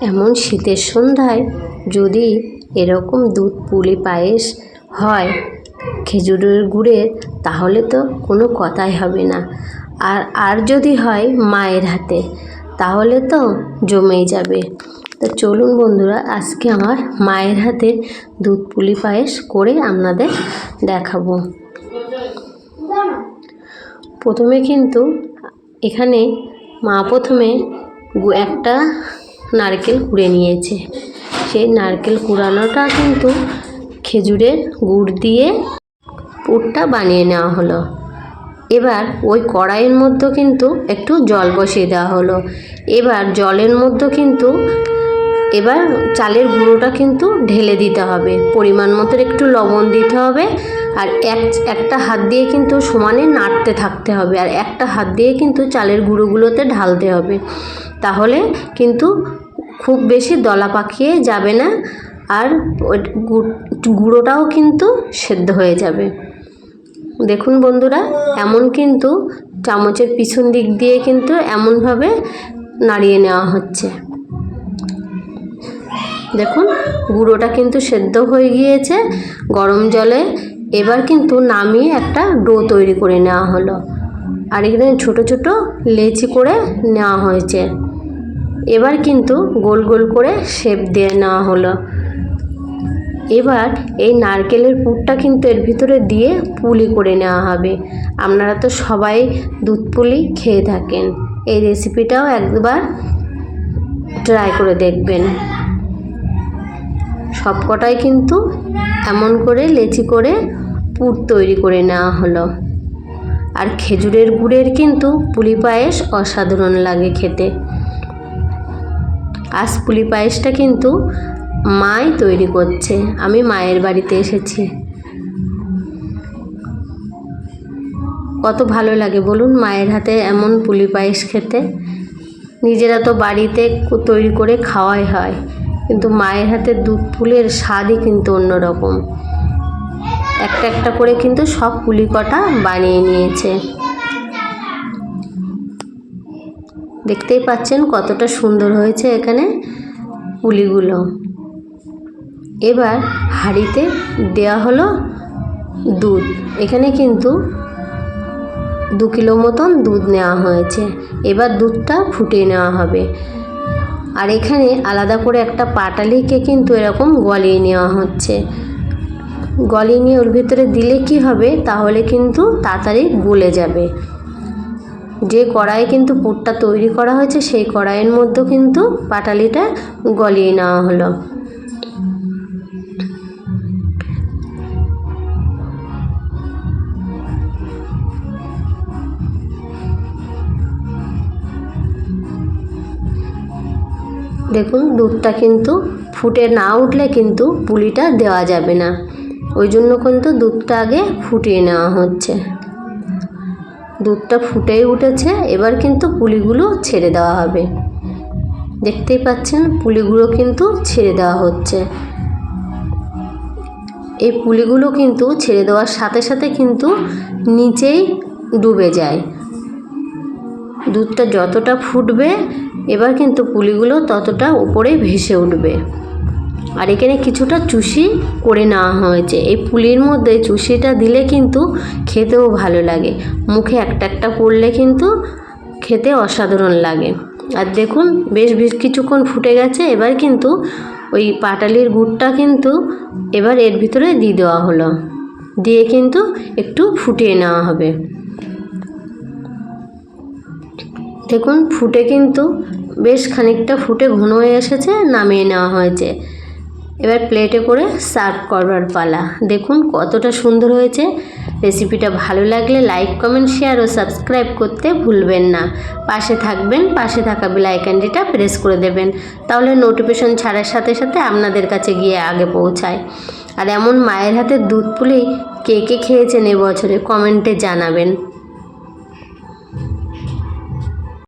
এমন শীতের সন্ধ্যায় যদি এরকম দুধ পুলি পায়েস হয় খেজুরের গুড়ের তাহলে তো কোনো কথাই হবে না। আর আর যদি হয় মায়ের হাতে, তাহলে তো জমেই যাবে। তো চলুন বন্ধুরা, আজকে আমার মায়ের হাতে দুধ পুলি পায়েস করে আপনাদের দেখাবো। প্রথমে কিন্তু এখানে মা প্রথমে একটা নারকেল কুড়ে নিয়েছে। সেই নারকেল কুড়ানোটা কিন্তু খেজুরের গুড় দিয়ে পুরটা বানিয়ে নেওয়া হলো। এবার ওই কড়াইয়ের মধ্যে কিন্তু একটু জল বসিয়ে দেওয়া হলো। এবার জলের মধ্যে কিন্তু এবার চালের গুঁড়োটা কিন্তু ঢেলে দিতে হবে। পরিমাণ মতো একটু লবণ দিতে হবে আর এক, একটা হাত দিয়ে কিন্তু সমানে নাড়তে থাকতে হবে আর একটা হাত দিয়ে কিন্তু চালের গুঁড়োগুলোতে ঢালতে হবে। তাহলে কিন্তু খুব বেশি দলা পাকিয়ে যাবে না আর গুঁড়োটাও কিন্তু সেদ্ধ হয়ে যাবে। দেখুন বন্ধুরা, এমন কিন্তু চামচের পিছন দিক দিয়ে কিন্তু এমনভাবে নাড়িয়ে নেওয়া হচ্ছে। দেখুন, গুঁড়োটা কিন্তু সেদ্ধ হয়ে গিয়েছে। গরম জলে এবার কিন্তু নামিয়ে একটা ডো তৈরি করে নেওয়া হলো। আর এখানে ছোটো ছোটো লেচি করে নেওয়া হয়েছে। এবার কিন্তু গোল গোল করে শেপ দিয়ে নেওয়া হলো। এবার এই নারকেলের পুরটা কিন্তু এর ভিতরে দিয়ে পুলি করে নেওয়া হবে। আপনারা তো সবাই দুধ পুলি খেয়ে থাকেন। এই রেসিপিটাও একবার ট্রাই করে দেখবেন। সবকটাই কিন্তু এমন করে লেচি করে পুর তৈরি করে নেওয়া হলো। আর খেজুরের গুড়ের কিন্তু পুলি পায়েস অসাধারণ লাগে খেতে। আজ পুলি পায়েসটা কিন্তু মাই তৈরি করছে। আমি মায়ের বাড়িতে এসেছি। কত ভালো লাগে বলুন মায়ের হাতে এমন পুলি পায়েস খেতে। নিজেরা তো বাড়িতে তৈরি করে খাওয়াই হয়। কিন্তু মায়ের হাতে দুধ পুলের স্বাদই কিন্তু অন্যরকম। একটা একটা করে কিন্তু সব পুলি কটা বানিয়ে নিয়েছে। দেখতেই পাচ্ছেন কতটা সুন্দর হয়েছে এখানে পুলিগুলো। এবার হাঁড়িতে দেওয়া হলো দুধ। এখানে কিন্তু দু কিলো মতন দুধ নেওয়া হয়েছে। এবার দুধটা ফুটিয়ে নেওয়া হবে। আর এখানে আলাদা করে একটা পাটালিকে কিন্তু এরকম গলিয়ে নেওয়া হচ্ছে। গলিয়ে নিয়ে ওর ভিতরে দিলে কি হবে? তাহলে কিন্তু তাড়াতাড়ি গলে যাবে। যে কড়াইয়ে কিন্তু পুরটা তৈরি করা হয়েছে, সেই কড়াইয়ের মধ্যে কিন্তু পাটালিটা গলিয়ে নেওয়া হলো। দেখুন, দুধটা কিন্তু ফুটে না উঠলে কিন্তু পুলিটা দেওয়া যাবে না। ওই জন্য কিন্তু দুধটা আগে ফুটিয়ে নেওয়া হচ্ছে। দুধটা ফুটেই উঠেছে, এবার কিন্তু পুলিগুলো ছেড়ে দেওয়া হবে। দেখতেই পাচ্ছেন, পুলিগুলো কিন্তু ছেড়ে দেওয়া হচ্ছে। এই পুলিগুলো কিন্তু ছেড়ে দেওয়ার সাথে সাথে কিন্তু নিচেই ডুবে যায়। দুধটা যতটা ফুটবে এবার কিন্তু পুলিগুলো ততটা উপরে ভেসে উঠবে। আর এখানে কিছুটা চুষি করে নেওয়া হয়েছে। এই পুলির মধ্যে চুষিটা দিলে কিন্তু খেতেও ভালো লাগে। মুখে একটা একটা পড়লে কিন্তু খেতে অসাধারণ লাগে। আর দেখুন, বেশ বেশ কিছুক্ষণ ফুটে গেছে। এবার কিন্তু ওই পাটালির গুড়টা কিন্তু এবার এর ভিতরে দিয়ে দেওয়া হলো। দিয়ে কিন্তু একটু ফুটিয়ে নেওয়া হবে। দেখুন, ফুটে কিন্তু বেশ খানিকটা ফুটে ঘন হয়ে এসেছে, নামিয়ে নেওয়া হয়েছে। এবার প্লেটে করে সার্ভ করবার পালা। দেখুন কতটা সুন্দর হয়েছে। রেসিপিটা ভালো লাগলে লাইক, কমেন্ট, শেয়ার ও সাবস্ক্রাইব করতে ভুলবেন না। পাশে থাকবেন, পাশে থাকা আইকনটিটা প্রেস করে দেবেন, তাহলে নোটিফিকেশন ছাড়ার সাথে সাথে আপনাদের কাছে গিয়ে আগে পৌঁছায়। আর এমন মায়ের হাতে দুধ পুলি কে কে খেয়েছেন এবছরে কমেন্টে জানাবেন।